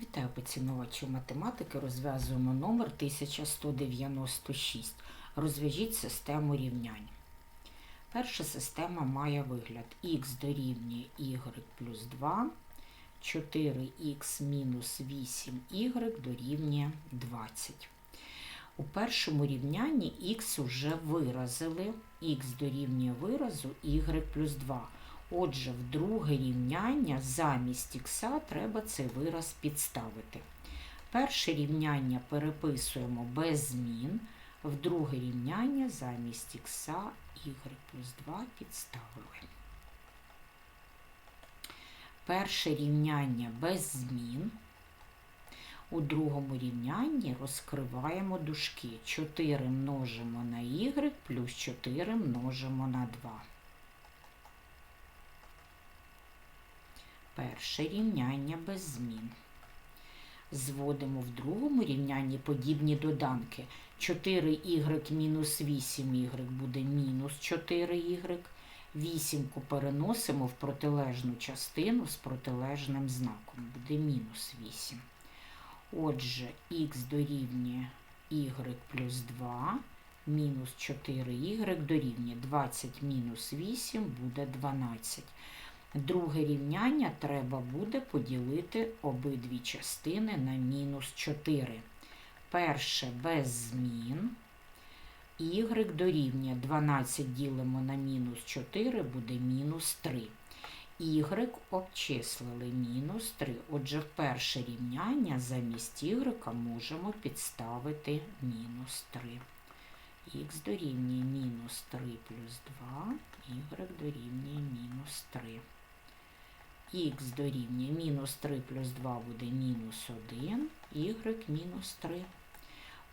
Вітаю поціновувачів математики. Розв'язуємо номер 1196. Розв'яжіть систему рівнянь. Перша система має вигляд х дорівнює y плюс 2, 4х мінус 8y дорівнює 20. У першому рівнянні х вже виразили, х дорівнює виразу y плюс 2. Отже, в друге рівняння замість х треба цей вираз підставити. Перше рівняння переписуємо без змін, в друге рівняння замість х y плюс 2 підставили. Перше рівняння без змін. У другому рівнянні розкриваємо дужки. 4 множимо на y плюс 4 множимо на 2. Перше рівняння без змін. Зводимо в другому рівнянні подібні доданки. 4y мінус 8y буде мінус 4y. Вісімку переносимо в протилежну частину з протилежним знаком. Буде мінус 8. Отже, х дорівнює y плюс 2, мінус 4y дорівнює 20 мінус 8 буде 12. Друге рівняння треба буде поділити обидві частини на мінус 4. Перше без змін. Y дорівнює 12 ділимо на мінус 4, буде мінус 3. Y обчислили мінус 3. Отже, перше рівняння замість y можемо підставити мінус 3. Х дорівнює мінус 3 плюс 2, y дорівнює мінус 3 х дорівнює мінус 3 плюс 2 буде мінус 1, y мінус 3.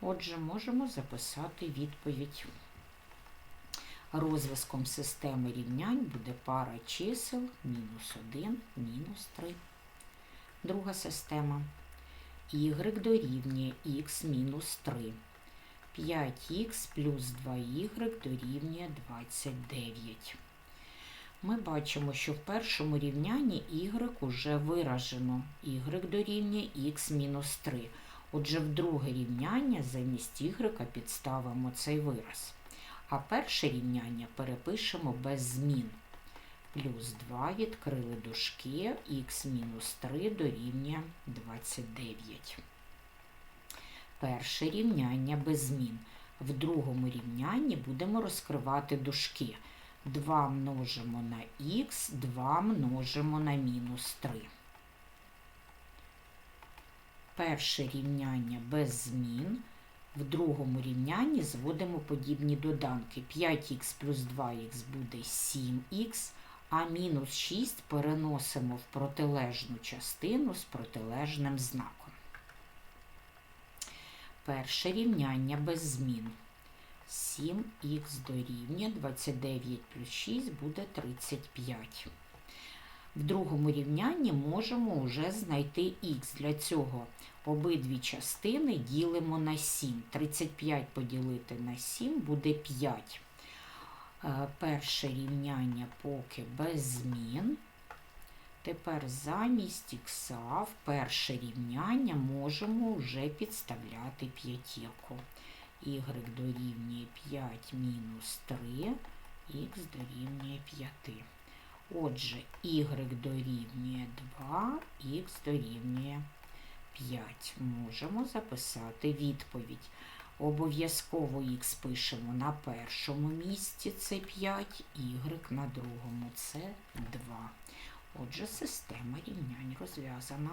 Отже, можемо записати відповідь. Розв'язком системи рівнянь буде пара чисел мінус 1, мінус 3. Друга система. y дорівнює х мінус 3. 5х плюс 2y дорівнює 29. Ми бачимо, що в першому рівнянні y уже виражено. y дорівнює х мінус 3. Отже, в друге рівняння замість y підставимо цей вираз. А перше рівняння перепишемо без змін. Плюс 2 відкрили дужки, х мінус 3 дорівнює 29. Перше рівняння без змін. В другому рівнянні будемо розкривати дужки. 2 множимо на х, 2 множимо на мінус 3. Перше рівняння без змін. В другому рівнянні зводимо подібні доданки. 5х плюс 2х буде 7х, а мінус 6 переносимо в протилежну частину з протилежним знаком. Перше рівняння без змін. 7х дорівнює 29 плюс 6 буде 35. В другому рівнянні можемо вже знайти х. Для цього обидві частини ділимо на 7. 35 поділити на 7 буде 5. Е, перше рівняння поки без змін. Тепер замість х в перше рівняння можемо вже підставляти п'ятірку y дорівнює 5 мінус 3, х дорівнює 5. Отже, y дорівнює 2, х дорівнює 5. Можемо записати відповідь. Обов'язково х пишемо на першому місці, це 5, y на другому це 2. Отже, система рівнянь розв'язана.